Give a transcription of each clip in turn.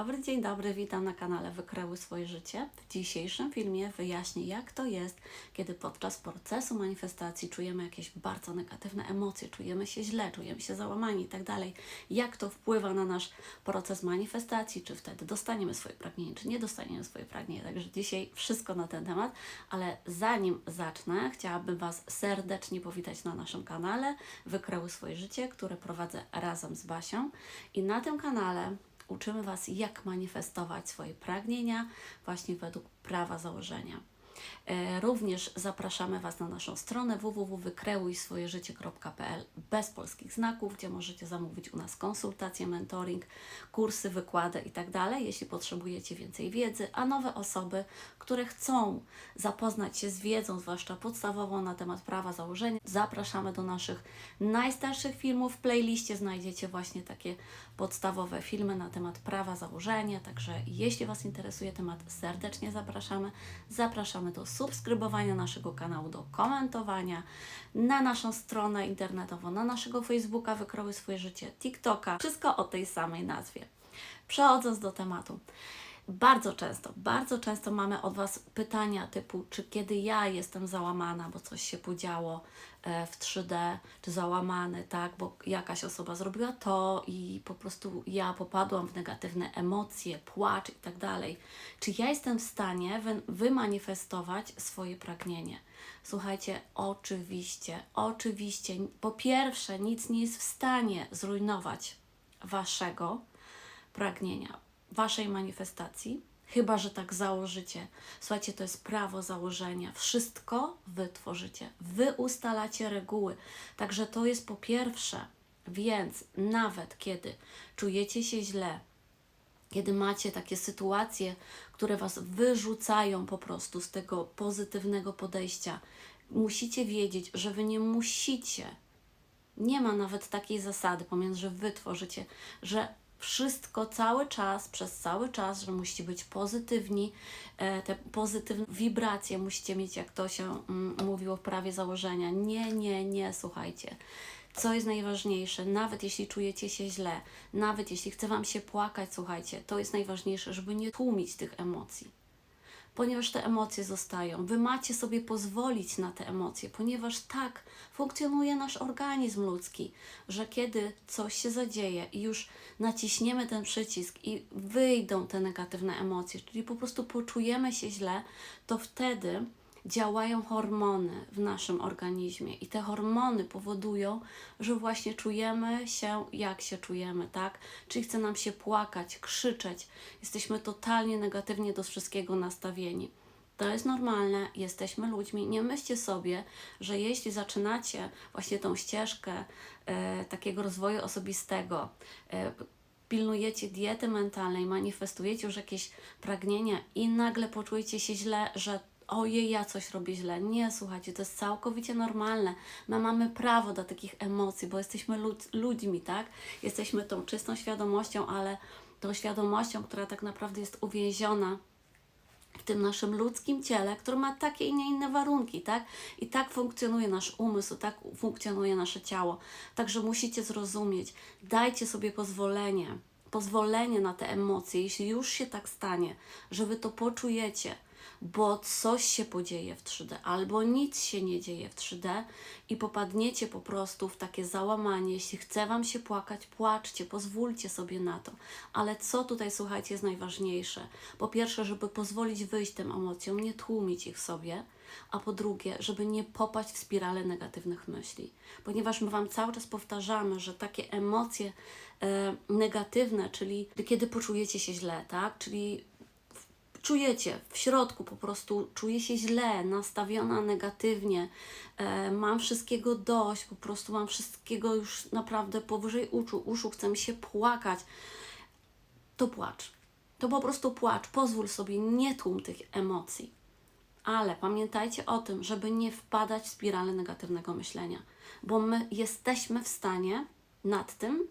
dobry, dzień dobry, witam na kanale Wykreuj swoje życie. W dzisiejszym filmie wyjaśnię, jak to jest, kiedy podczas procesu manifestacji czujemy jakieś bardzo negatywne emocje, czujemy się źle, czujemy się załamani i tak. Jak to wpływa na nasz proces manifestacji, czy wtedy dostaniemy swoje pragnienie, czy nie dostaniemy swoje pragnienie. Także dzisiaj wszystko na ten temat, ale zanim zacznę, chciałabym Was serdecznie powitać na naszym kanale Wykreuj swoje życie, które prowadzę razem z Basią. I na tym kanale uczymy Was, jak manifestować swoje pragnienia właśnie według prawa założenia. E, Również zapraszamy Was na naszą stronę www.wykreujswojeżycie.pl bez polskich znaków, gdzie możecie zamówić u nas konsultacje, mentoring, kursy, wykłady itd., jeśli potrzebujecie więcej wiedzy, a nowe osoby, które chcą zapoznać się z wiedzą, zwłaszcza podstawową na temat prawa założenia, zapraszamy do naszych najstarszych filmów. W playliście znajdziecie właśnie takie podstawowe filmy na temat prawa założenia, także jeśli Was interesuje temat, serdecznie zapraszamy. Zapraszamy do subskrybowania naszego kanału, do komentowania na naszą stronę internetową, na naszego Facebooka Wykroły Swoje Życie, TikToka, wszystko o tej samej nazwie. Przechodząc do tematu. Bardzo często, bardzo często mamy od Was pytania typu, czy kiedy ja jestem załamana, bo coś się podziało e, w 3D, czy załamany, tak, bo jakaś osoba zrobiła to i po prostu ja popadłam w negatywne emocje, płacz i tak dalej. Czy ja jestem w stanie wy, wymanifestować swoje pragnienie? Słuchajcie, oczywiście, oczywiście, po pierwsze, nic nie jest w stanie zrujnować Waszego pragnienia, Waszej manifestacji, chyba że tak założycie. Słuchajcie, to jest prawo założenia. Wszystko Wy tworzycie, Wy ustalacie reguły. Także to jest po pierwsze. Więc nawet kiedy czujecie się źle, kiedy macie takie sytuacje, które Was wyrzucają po prostu z tego pozytywnego podejścia, musicie wiedzieć, że Wy nie musicie nie ma nawet takiej zasady pomiędzy, że wy tworzycie, że wszystko cały czas, przez cały czas, że musicie być pozytywni, e, te pozytywne wibracje musicie mieć, jak to się mm, mówiło w prawie założenia. Nie, nie, nie, słuchajcie. Co jest najważniejsze, nawet jeśli czujecie się źle, nawet jeśli chce Wam się płakać, słuchajcie, to jest najważniejsze, żeby nie tłumić tych emocji ponieważ te emocje zostają. Wy macie sobie pozwolić na te emocje, ponieważ tak funkcjonuje nasz organizm ludzki, że kiedy coś się zadzieje i już naciśniemy ten przycisk i wyjdą te negatywne emocje, czyli po prostu poczujemy się źle, to wtedy działają hormony w naszym organizmie i te hormony powodują, że właśnie czujemy się jak się czujemy, tak? Czyli chce nam się płakać, krzyczeć, jesteśmy totalnie negatywnie do wszystkiego nastawieni. To jest normalne, jesteśmy ludźmi. Nie myślcie sobie, że jeśli zaczynacie właśnie tą ścieżkę e, takiego rozwoju osobistego, e, pilnujecie diety mentalnej, manifestujecie już jakieś pragnienia i nagle poczujecie się źle, że ojej, ja coś robię źle. Nie, słuchajcie, to jest całkowicie normalne. My mamy prawo do takich emocji, bo jesteśmy lud- ludźmi, tak? Jesteśmy tą czystą świadomością, ale tą świadomością, która tak naprawdę jest uwięziona w tym naszym ludzkim ciele, które ma takie i nie inne warunki, tak? I tak funkcjonuje nasz umysł, tak funkcjonuje nasze ciało. Także musicie zrozumieć, dajcie sobie pozwolenie, pozwolenie na te emocje, jeśli już się tak stanie, że wy to poczujecie, bo coś się podzieje w 3D, albo nic się nie dzieje w 3D i popadniecie po prostu w takie załamanie. Jeśli chce Wam się płakać, płaczcie, pozwólcie sobie na to. Ale co tutaj, słuchajcie, jest najważniejsze? Po pierwsze, żeby pozwolić wyjść tym emocjom, nie tłumić ich sobie, a po drugie, żeby nie popaść w spiralę negatywnych myśli. Ponieważ my Wam cały czas powtarzamy, że takie emocje e, negatywne, czyli kiedy poczujecie się źle, tak? Czyli czujecie w środku, po prostu czuję się źle, nastawiona negatywnie, e, mam wszystkiego dość, po prostu mam wszystkiego już naprawdę powyżej uszu, uszu chcę mi się płakać, to płacz. To po prostu płacz, pozwól sobie, nie tłum tych emocji. Ale pamiętajcie o tym, żeby nie wpadać w spiralę negatywnego myślenia, bo my jesteśmy w stanie nad tym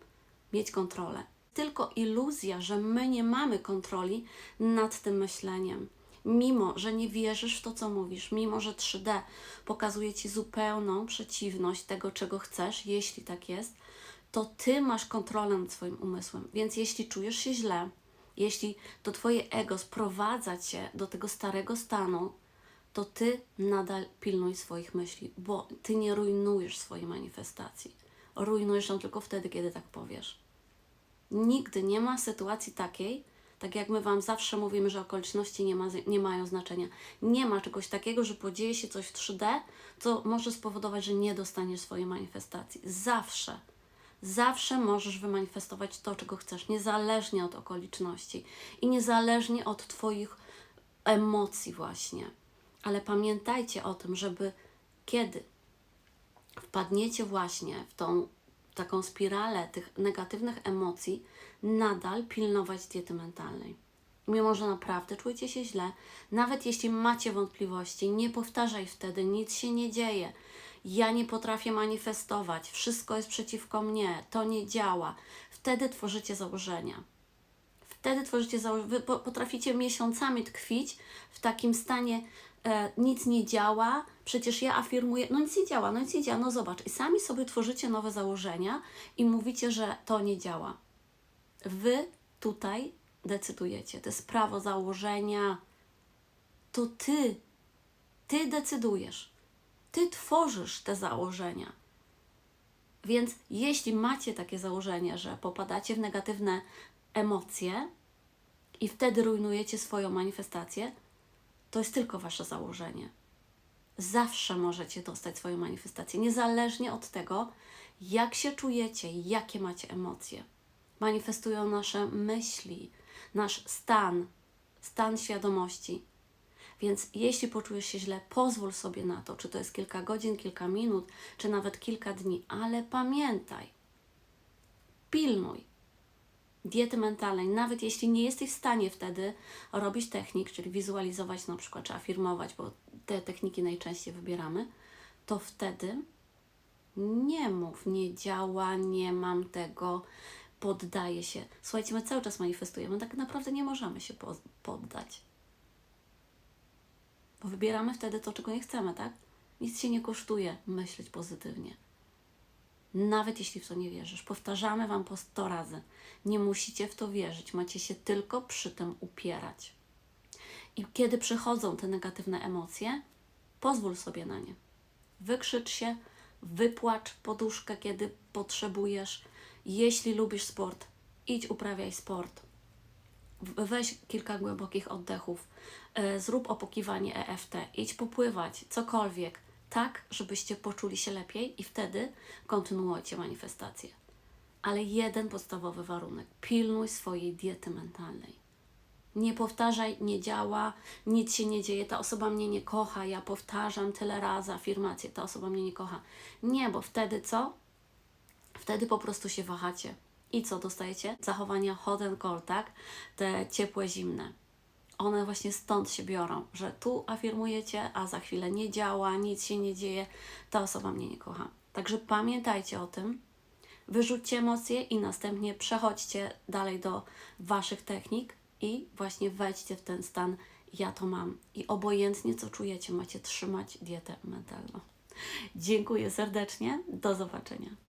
mieć kontrolę tylko iluzja, że my nie mamy kontroli nad tym myśleniem. Mimo, że nie wierzysz w to, co mówisz, mimo, że 3D pokazuje ci zupełną przeciwność tego, czego chcesz, jeśli tak jest, to ty masz kontrolę nad swoim umysłem. Więc jeśli czujesz się źle, Jeśli to Twoje ego sprowadza Cię do tego starego stanu, to Ty nadal pilnuj swoich myśli, bo Ty nie rujnujesz swojej manifestacji. Rujnujesz ją tylko wtedy, kiedy tak powiesz. Nigdy nie ma sytuacji takiej, tak jak my Wam zawsze mówimy, że okoliczności nie, ma, nie mają znaczenia. Nie ma czegoś takiego, że podzieje się coś w 3D, co może spowodować, że nie dostaniesz swojej manifestacji. Zawsze. Zawsze możesz wymanifestować to, czego chcesz, niezależnie od okoliczności i niezależnie od Twoich emocji, właśnie. Ale pamiętajcie o tym, żeby kiedy wpadniecie właśnie w tą taką spiralę tych negatywnych emocji, nadal pilnować diety mentalnej. Mimo, że naprawdę czujecie się źle, nawet jeśli macie wątpliwości, nie powtarzaj wtedy, nic się nie dzieje. Ja nie potrafię manifestować, wszystko jest przeciwko mnie, to nie działa. Wtedy tworzycie założenia. Wtedy tworzycie po- potraficie miesiącami tkwić w takim stanie, e, nic nie działa, przecież ja afirmuję, no nic nie działa, no nic nie działa, no zobacz. I sami sobie tworzycie nowe założenia i mówicie, że to nie działa. Wy tutaj decydujecie. To jest prawo założenia. To ty, ty decydujesz. Ty tworzysz te założenia. Więc jeśli macie takie założenie, że popadacie w negatywne emocje i wtedy rujnujecie swoją manifestację, to jest tylko wasze założenie. Zawsze możecie dostać swoją manifestację, niezależnie od tego, jak się czujecie jakie macie emocje. Manifestują nasze myśli, nasz stan, stan świadomości. Więc jeśli poczujesz się źle, pozwól sobie na to, czy to jest kilka godzin, kilka minut, czy nawet kilka dni, ale pamiętaj, pilnuj diety mentalnej, nawet jeśli nie jesteś w stanie wtedy robić technik, czyli wizualizować na przykład, czy afirmować, bo te techniki najczęściej wybieramy, to wtedy nie mów, nie działa, nie mam tego, poddaję się. Słuchajcie, my cały czas manifestujemy, tak naprawdę nie możemy się po- poddać. Bo wybieramy wtedy to, czego nie chcemy, tak? Nic się nie kosztuje myśleć pozytywnie. Nawet jeśli w to nie wierzysz. Powtarzamy Wam po 100 razy. Nie musicie w to wierzyć, macie się tylko przy tym upierać. I kiedy przychodzą te negatywne emocje, pozwól sobie na nie. Wykrzycz się, wypłacz poduszkę, kiedy potrzebujesz. Jeśli lubisz sport, idź uprawiaj sport. Weź kilka głębokich oddechów, e, zrób opokiwanie EFT, idź popływać, cokolwiek, tak, żebyście poczuli się lepiej i wtedy kontynuujcie manifestację. Ale jeden podstawowy warunek: pilnuj swojej diety mentalnej. Nie powtarzaj, nie działa, nic się nie dzieje, ta osoba mnie nie kocha, ja powtarzam tyle razy afirmację, ta osoba mnie nie kocha. Nie, bo wtedy co? Wtedy po prostu się wahacie. I co dostajecie? Zachowania hot and cold, tak? Te ciepłe, zimne. One właśnie stąd się biorą, że tu afirmujecie, a za chwilę nie działa, nic się nie dzieje, ta osoba mnie nie kocha. Także pamiętajcie o tym, wyrzućcie emocje i następnie przechodźcie dalej do Waszych technik i właśnie wejdźcie w ten stan ja to mam. I obojętnie co czujecie, macie trzymać dietę mentalną. Dziękuję serdecznie, do zobaczenia.